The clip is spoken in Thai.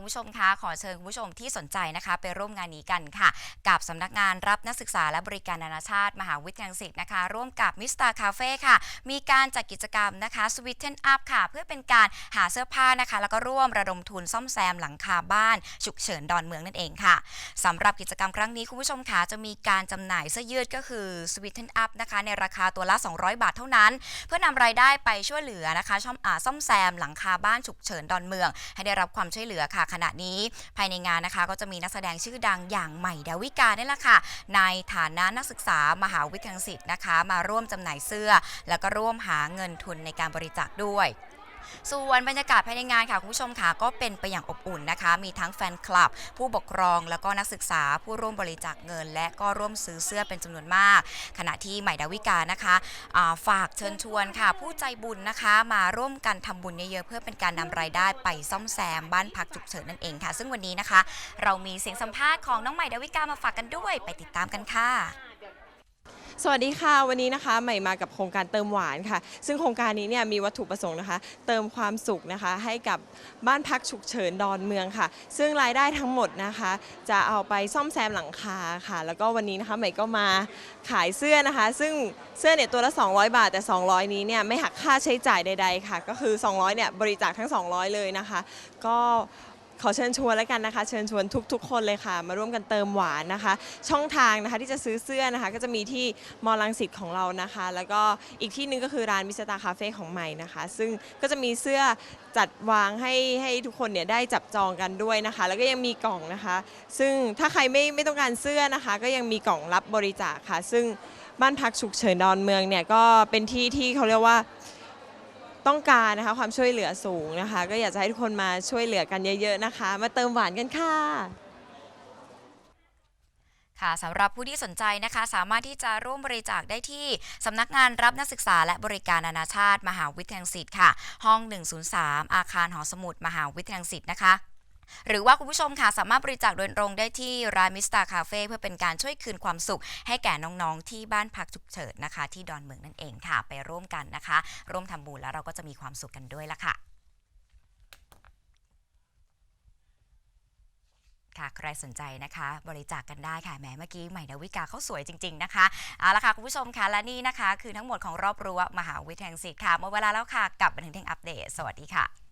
คุณผู้ชมคะขอเชิญคุณผู้ชมที่สนใจนะคะ ไปร่วมงานนี้กันค่ะ กับสำนักงานรับนักศึกษาและบริการนานาชาติ มหาวิทยาลัยรังสิตนะคะ ร่วมกับมิสตาคาเฟ่ค่ะ มีการจัดกิจกรรมนะคะสวิตเทนอัพค่ะ เพื่อเป็นการหาเสื้อผ้านะคะ แล้วก็ร่วมระดมทุนซ่อมแซมหลังคาบ้าน ฉุกเฉินดอนเมืองนั่นเองค่ะสำหรับกิจกรรมครั้งนี้คุณผู้ชมคะจะมีการจำหน่ายเสื้อยืดก็คือสวิตเทนอัพนะคะในราคาตัวละ 200 บาทเท่านั้น เพื่อนำรายได้ไปช่วยเหลือนะคะช่อมอาซ่อมแซมหลังคาบ้านฉุกเฉินดอนเมือง ให้ได้รับความช่วยเหลือค่ะขณะนี้ภายในงานนะคะก็จะมีนักแสดงชื่อดังอย่างใหม่ดาวิกาเนี่ยแหละค่ะ ในฐานะนักศึกษามหาวิทยาลัยศิษย์นะคะ มาร่วมจำหน่ายเสื้อ แล้วก็ร่วมหาเงินทุนในการบริจาคด้วย ส่วนบรรยากาศภายในงานค่ะคุณผู้ชมค่ะก็เป็นไปอย่างอบอุ่นนะคะ มีทั้งแฟนคลับ ผู้ปกครองแล้วก็นักศึกษาผู้ร่วมบริจาคเงิน และก็ร่วมซื้อเสื้อเป็นจำนวนมาก ขณะที่ใหม่ดาวิกานะคะาฝากเชิญชวนค่ะ ผู้ใจบุญนะคะ มาร่วมกันทำบุญเยอะๆเพื่อเป็นการนำรายได้ไปซ่อมแซมบ้านพักฉุกเฉินนั่นเองค่ะ ซึ่งวันนี้นะคะ เรามีเสียงสัมภาษณ์ของน้องใหม่ดาวิกามาฝากกันด้วย ไปติดตามกันค่ะ สวัสดีค่ะ วันนี้นะคะใหม่มากับโครงการเติมหวานค่ะ ซึ่งโครงการนี้เนี่ยมีวัตถุประสงค์นะคะ เติมความสุขนะคะ ให้กับบ้านพักฉุกเฉินดอนเมืองค่ะ ซึ่งรายได้ทั้งหมดนะคะ จะเอาไปซ่อมแซมหลังคาค่ะ แล้วก็วันนี้นะคะใหม่ก็มาขายเสื้อนะคะ ซึ่งเสื้อเนี่ยตัวละ 200 บาท แต่ 200 นี้เนี่ยไม่หักค่าใช้จ่ายใด ๆ ค่ะ ก็คือ 200 เนี่ยบริจาคทั้ง 200 เลยนะคะ ก็ ขอเชิญชวนแล้วกันนะคะ เชิญชวนทุก ๆ คนเลยค่ะ มาร่วมกันเติมหวานนะคะ ช่องทางนะคะที่จะซื้อเสื้อนะคะ ก็จะมีที่มอลังสิตของเรานะคะ แล้วก็อีกที่หนึงก็คือร้านมิสตาคาเฟ่ของใหม่นะคะ ซึ่งก็จะมีเสื้อจัดวางให้ให้ทุกคนเนี่ยได้จับจองกันด้วยนะคะ แล้วก็ยังมีกล่องนะคะ ซึ่งถ้าใครไม่ไม่ต้องการเสื้อนะคะ ก็ยังมีกล่องรับบริจาคค่ะ ซึ่งบ้านพักฉุกเฉินดอนเมืองเนี่ยก็เป็นที่ที่เขาเรียกว่า ต้องการนะคะความช่วยเหลือสูงนะคะ ก็อยากจะให้ทุกคนมาช่วยเหลือกันเยอะ ๆนะคะ มาเติมหวานกันค่ะค่ะสำหรับผู้ที่สนใจนะคะ สามารถที่จะร่วมบริจาคได้ที่สำนักงานรับนักศึกษาและบริการนานาชาติ มหาวิทยาลัยรังสิตค่ะ ห้อง 103 อาคารหอสมุด มหาวิทยาลัยรังสิตนะคะ หรือว่าคุณผู้ชมค่ะสามารถบริจาคโดยตรงได้ที่ร้านมิสตาคาเฟ่เพื่อเป็นการช่วยคืนความสุข ให้แก่น้องๆ ที่บ้านพักฉุกเฉินนะคะ ที่ดอนเมืองนั่นเองค่ะ ไปร่วมกันนะคะ ร่วมทำบุญแล้วเราก็จะมีความสุขกันด้วยละค่ะค่ะใครสนใจนะคะ บริจาคกันได้ค่ะแหมเมื่อกี้ใหม่ดาวิกาเขาสวยจริง ๆ นะคะเอาละค่ะ คุณผู้ชมค่ะและนี่นะคะ คือทั้งหมดของรอบรั้วมหาวิทยาลัยรังสิตค่ะหมดเวลาแล้วค่ะกับบันเทิงเทงอัปเดต สวัสดีค่ะ